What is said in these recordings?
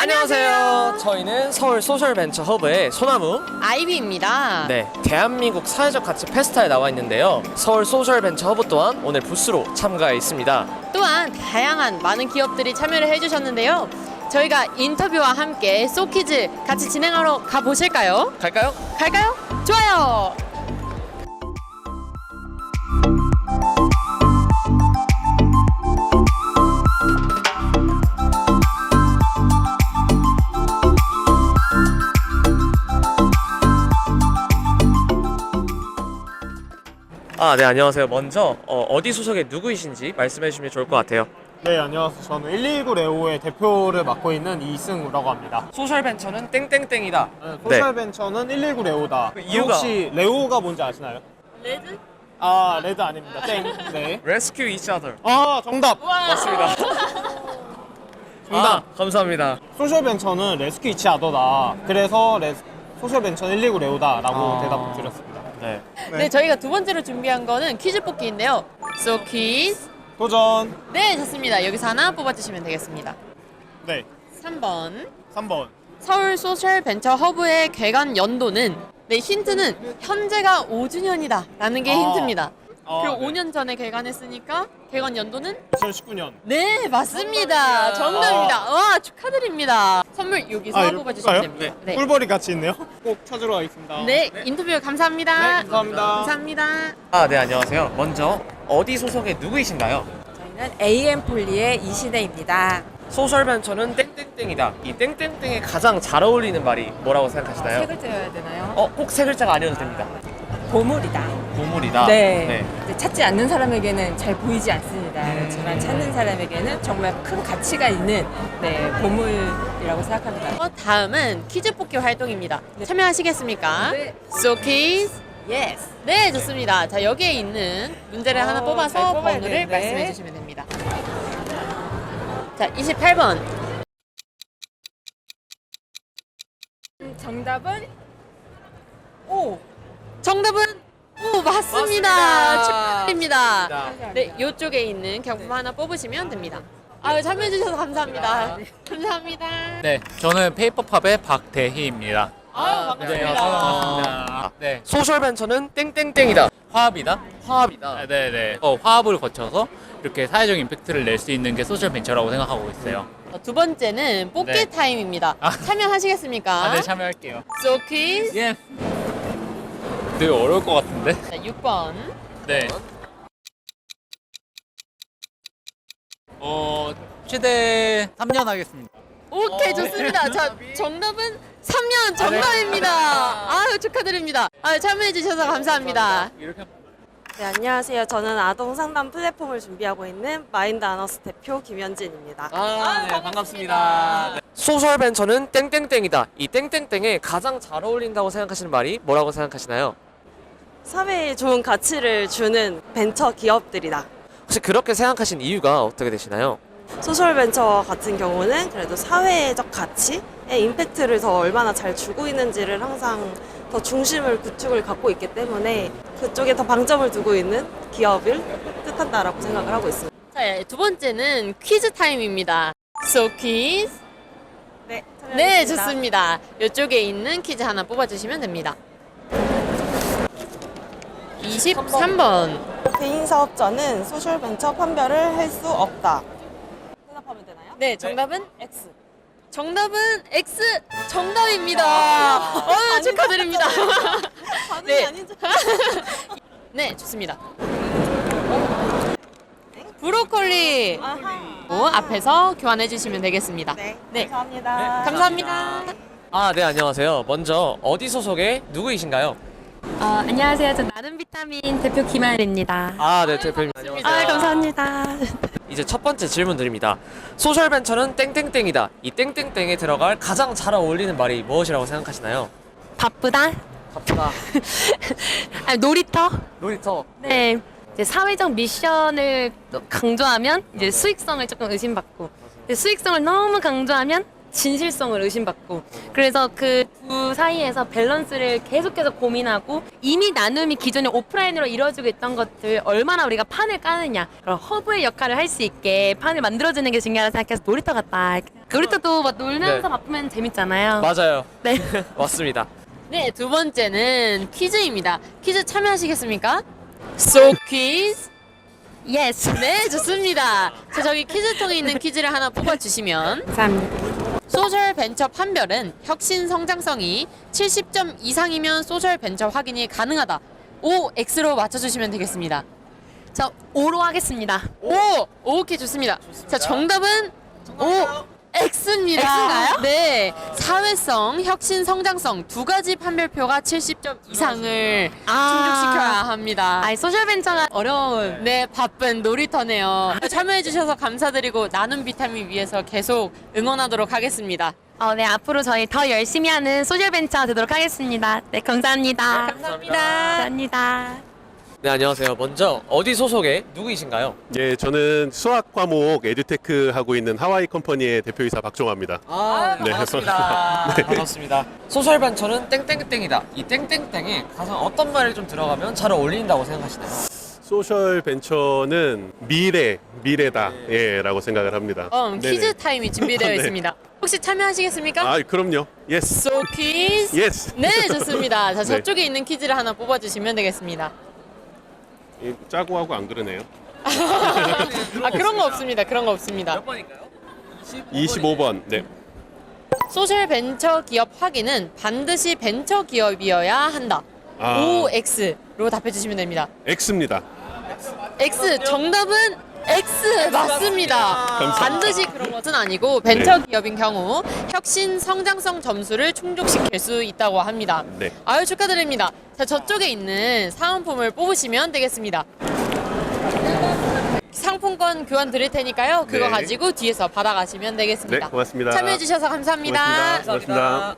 안녕하세요. 저희는 서울 소셜벤처 허브의 소나무, 아이비입니다. 네, 대한민국 사회적 가치 페스타에 나와 있는데요. 서울 소셜벤처 허브 또한 오늘 부스로 참가해 있습니다. 또한 다양한 많은 기업들이 참여를 해주셨는데요. 저희가 인터뷰와 함께 소키즈 같이 진행하러 가보실까요? 갈까요? 갈까요? 좋아요! 아, 네, 안녕하세요. 먼저 어, 디 소속의 누구이신지 말씀해 주시면 좋을 것 같아요. 네, 안녕하세요. 저는 119 레오의 대표를 맡고 있는 이승우라고 합니다. 소셜벤처는 땡땡땡이다. 네, 소셜벤처는 119 레오다. 그 이유가? 혹시 레오가 뭔지 아시나요? 레드? 아, 레드 아닙니다. 땡. 네. Rescue each other. 아, 정답! 맞습니다. 정답! 아, 감사합니다. 소셜벤처는 레스큐 이치 아더다. 그래서 레, 소셜벤처는 119 레오다라고 아. 대답 드렸습니다. 네. 네. 저희가 두 번째로 준비한 거는 퀴즈 뽑기인데요. 소키즈. 도전! 네, 좋습니다. 여기서 하나 뽑아주시면 되겠습니다. 네, 3번. 3번. 서울 소셜 벤처 허브의 개관 연도는 네, 힌트는 현재가 5주년이다 라는 게 아. 힌트입니다. 아, 그리고 네. 5년 전에 개관했으니까 개관 연도는 2019년. 네 맞습니다 정답입니다 와 축하드립니다 선물 여기서 아, 뽑아 주시면 뽑을까요? 됩니다 네. 꿀벌이 같이 있네요. 꼭 찾으러 가겠습니다. 네 인터뷰 감사합니다 네, 감사합니다. 감사합니다 아, 네, 안녕하세요. 먼저 어디 소속의 누구이신가요? 저희는 AM 폴리의 이시대입니다. 소셜 벤처는 땡땡땡이다. 이 땡땡땡에 가장 잘 어울리는 말이 뭐라고 생각하시나요? 세 글자여야 되나요? 어, 꼭 세 글자가 아니어도 됩니다. 보물이다. 보물이다. 네. 이제 찾지 않는 사람에게는 잘 보이지 않습니다. 음. 그렇지만 찾는 사람에게는 정말 큰 가치가 있는 네, 보물이라고 생각합니다. 어, 다음은 퀴즈 뽑기 활동입니다 참여하시겠습니까? 네. 소키즈 예스. 네 좋습니다 자 여기에 있는 문제를 어, 하나 잘 뽑아서 뽑아야 번호를 되는데. 말씀해 주시면 됩니다 자 28번 정답은 오. 정답은 오 맞습니다. 맞습니다. 축하드립니다. 자, 네, 이쪽에 있는 경품 하나 뽑으시면 됩니다. 아유 참여해 주셔서 감사합니다. 감사합니다. 네, 저는 페이퍼팝의 박대희입니다. 아유 네, 반갑습니다. 반갑습니다. 네, 소셜 벤처는 땡땡땡이다. 화합이다. 화합이다. 아, 네, 네. 어, 화합을 거쳐서 이렇게 사회적 임팩트를 낼 수 있는 게 소셜 벤처라고 생각하고 있어요. 어, 두 번째는 뽑기 네. 타임입니다. 아. 참여하시겠습니까? 아, 네, 참여할게요. 소키즈 예. 되게 어려울 것 같은데. 자, 6번. 네. 어, 최대 3년 하겠습니다. 오케이 어, 좋습니다. 네. 자 정답은 3년 정답입니다. 아유 축하드립니다. 아유 참여해 주셔서 감사합니다. 이렇게 네, 안녕하세요. 저는 아동 상담 플랫폼을 준비하고 있는 마인드 아너스 대표 김현진입니다. 아, 네, 반갑습니다. 네. 소셜 벤처는 땡땡땡이다. 이 땡땡땡에 가장 잘 어울린다고 생각하시는 말이 뭐라고 생각하시나요? 사회에 좋은 가치를 주는 벤처 기업들이다. 혹시 그렇게 생각하신 이유가 어떻게 되시나요? 소셜 벤처 같은 경우는 그래도 사회적 가치의 임팩트를 더 얼마나 잘 주고 있는지를 항상 더 중심을 구축을 갖고 있기 때문에 그쪽에 더 방점을 두고 있는 기업을 뜻한다라고 생각을 하고 있습니다. 자, 예, 두 번째는 퀴즈 타임입니다. 소키즈. 네, 네, 좋습니다. 이쪽에 있는 퀴즈 하나 뽑아주시면 됩니다. 23번. 개인 사업자는 소셜 벤처 판별을 할 수 없다. 대답하면 되나요? 네, 정답은 X. 정답은 X 정답입니다. 어유 축하드립니다. 반응이 네. 아닌 줄 네, 좋습니다. 브로콜리 아하. 오, 앞에서 교환해 주시면 되겠습니다. 네, 네. 감사합니다. 감사합니다. 아, 네, 안녕하세요. 먼저 어디 소속의 누구이신가요? 어, 안녕하세요. 저 나는 비타민 대표 김하율입니다. 아, 네, 대표님 안녕하세요. 아, 감사합니다. 이제 첫 번째 질문 드립니다. 소셜 벤처는 땡땡땡이다. 이 땡땡땡에 들어갈 가장 잘 어울리는 말이 무엇이라고 생각하시나요? 바쁘다. 바쁘다. 아, 놀이터. 놀이터. 네. 이제 사회적 미션을 또 강조하면 이제 수익성을 조금 의심받고 수익성을 너무 강조하면 진실성을 의심받고 그래서 그 두 사이에서 밸런스를 계속해서 고민하고 이미 나눔이 기존에 오프라인으로 이루어지고 있던 것들 얼마나 우리가 판을 까느냐 그런 허브의 역할을 할 수 있게 판을 만들어주는 게 중요하다 생각해서 놀이터 같다 놀이터도 막 놀면서 네. 바쁘면 재밌잖아요 맞아요. 네. 맞습니다. 네, 두 번째는 퀴즈입니다. 퀴즈 참여하시겠습니까? So quiz. 예스 네, 좋습니다. 자, 저기 퀴즈통에 있는 퀴즈를 하나 뽑아주시면 감사합니다 소셜 벤처 판별은 혁신 성장성이 70점 이상이면 소셜 벤처 확인이 가능하다. O, X로 맞춰주시면 되겠습니다. 저 5로 하겠습니다 오, 오케이 좋습니다. 자, 정답은 오, X입니다. X인가요? 네, 사회성, 혁신, 성장성 두 가지 판별표가 70점 이상을 충족시켜야 합니다. 아이 소셜벤처가 어려운 네, 바쁜 놀이터네요. 참여해주셔서 감사드리고 나눔 비타민 위해서 계속 응원하도록 하겠습니다. 어, 네, 앞으로 저희 더 열심히 하는 소셜벤처 되도록 하겠습니다. 네, 감사합니다. 감사합니다. 감사합니다. 네, 안녕하세요. 먼저 어디 소속의 누구이신가요? 예, 저는 수학 과목 에듀테크 하고 있는 하와이 컴퍼니의 대표이사 박종화입니다. 아, 네. 반갑습니다. 반갑습니다. 소셜 벤처는 땡땡땡이다. 이 땡땡땡에 가장 어떤 말이 좀 들어가면 잘 어울린다고 생각하시나요? 소셜 벤처는 미래, 미래다, 예, 라고 생각을 합니다. 어, 네네. 퀴즈 타임이 준비되어 네. 있습니다. 혹시 참여하시겠습니까? 아, 그럼요. 예스. So quiz. 예스. 네, 좋습니다. 자, 네. 저쪽에 있는 퀴즈를 하나 뽑아주시면 되겠습니다. 이 짜고 하고 안 그러네요. 아, 그런 거 없습니다. 그런 거 없습니다. 몇 번일까요? 25번. 네. 소셜 벤처 기업 확인은 반드시 벤처 기업이어야 한다. 아. O, X로 답해 주시면 됩니다. X입니다. X 정답은 X 맞습니다. 반드시 그런 것은 아니고 벤처 네. 기업인 경우 혁신 성장성 점수를 충족시킬 수 있다고 합니다. 네. 아유 축하드립니다. 자 저쪽에 있는 사은품을 뽑으시면 되겠습니다. 상품권 교환 드릴 테니까요. 그거 네. 가지고 뒤에서 받아가시면 네, 되겠습니다. 고맙습니다. 참여해 주셔서 감사합니다. 고맙습니다. 고맙습니다.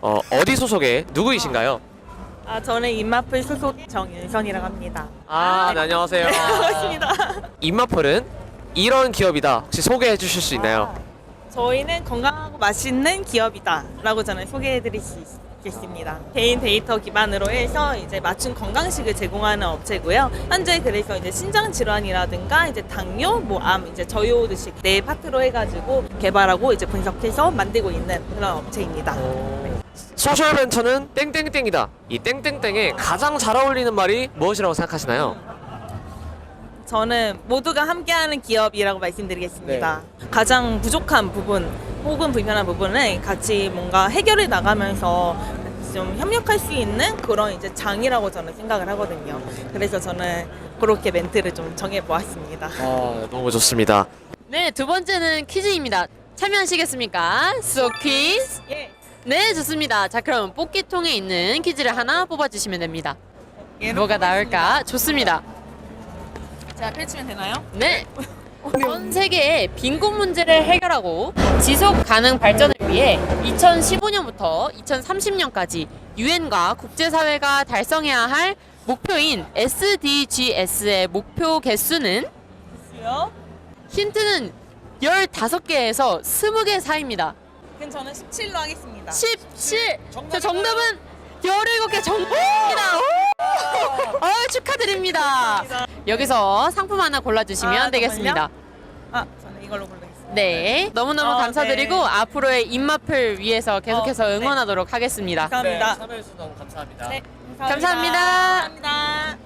어, 어디 소속의 누구이신가요? 아, 저는 인마플 소속 정윤성이라고 합니다. 아, 네, 안녕하세요. 반갑습니다. 인마플은 이런 기업이다. 혹시 소개해 주실 수 있나요? 저희는 건강하고 맛있는 기업이다라고 저는 소개해드릴 수 있겠습니다. 개인 데이터 기반으로 해서 이제 맞춤 건강식을 제공하는 업체고요. 현재 그래서 이제 신장 질환이라든가 이제 당뇨, 뭐 암, 이제 저효드식 네 파트로 해가지고 개발하고 이제 분석해서 만들고 있는 그런 업체입니다. 소셜 벤처는 땡땡땡이다. 이 땡땡땡에 가장 잘 어울리는 말이 무엇이라고 생각하시나요? 저는 모두가 함께하는 기업이라고 말씀드리겠습니다. 가장 부족한 부분 혹은 불편한 부분을 같이 뭔가 해결해 나가면서 좀 협력할 수 있는 그런 이제 장이라고 저는 생각을 하거든요. 그래서 저는 그렇게 멘트를 좀 정해 보았습니다. 아, 너무 좋습니다. 네, 두 번째는 퀴즈입니다. 참여하시겠습니까? So quiz. 예. 네, 좋습니다. 자, 그럼 뽑기통에 있는 퀴즈를 하나 뽑아주시면 됩니다. 뭐가 나올까? 좋습니다. 자, 펼치면 되나요? 네. 전 세계의 빈곤 문제를 해결하고 지속 가능 발전을 위해 2015년부터 2030년까지 유엔과 국제사회가 달성해야 할 목표인 SDGs의 목표 개수는 수요? 힌트는 15개에서 20개 사이입니다. 그럼 저는 17로 하겠습니다. 17. 자, 정답은 17개 정답입니다. 오! 아, 축하드립니다. 여기서 상품 하나 골라주시면 아, 되겠습니다. 아, 저는 이걸로 고르겠습니다. 네. 너무너무 어, 감사드리고 네. 앞으로의 입마플 위해서 계속해서 어, 네. 응원하도록 하겠습니다. 감사합니다. 참여해 주셔서 너무 감사합니다. 네, 감사합니다. 감사합니다.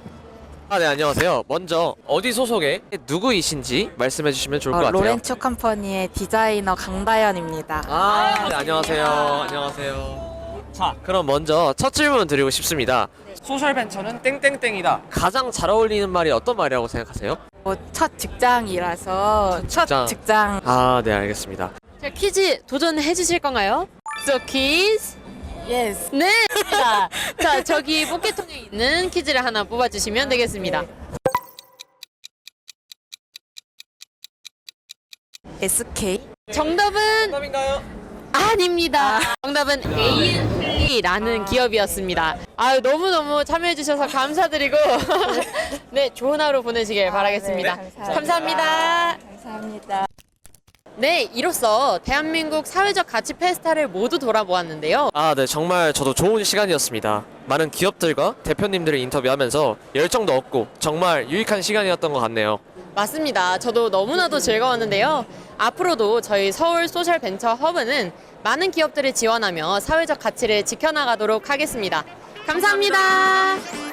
아, 네, 안녕하세요. 먼저 어디 소속의 누구이신지 말씀해 주시면 좋을 것 어, 같아요. 로렌츠 컴퍼니의 디자이너 강다연입니다. 아, 네, 안녕하세요. 안녕하세요. 자, 그럼 먼저 첫 질문 드리고 싶습니다. 소셜 벤처는 땡땡땡이다. 가장 잘 어울리는 말이 어떤 말이라고 생각하세요? 어, 첫 직장이라서 직장. 첫 직장 아, 네, 알겠습니다. 자, 퀴즈 도전해 주실 건가요? So quiz. 예스 네. 자, 자, 저기 뽑기통에 있는 퀴즈를 하나 뽑아 주시면 되겠습니다. SK 정답은 정답인가요? 아닙니다. 정답은 A&P라는 기업이었습니다. 아유 너무너무 참여해주셔서 감사드리고 네 좋은 하루 보내시길 바라겠습니다. 네, 감사합니다. 감사합니다. 네, 이로써 대한민국 사회적 가치 페스타를 모두 돌아보았는데요. 아, 네, 정말 저도 좋은 시간이었습니다. 많은 기업들과 대표님들을 인터뷰하면서 열정도 얻고 정말 유익한 시간이었던 것 같네요. 맞습니다. 저도 너무나도 즐거웠는데요. 앞으로도 저희 서울 소셜 벤처 허브는 많은 기업들을 지원하며 사회적 가치를 지켜나가도록 하겠습니다 감사합니다.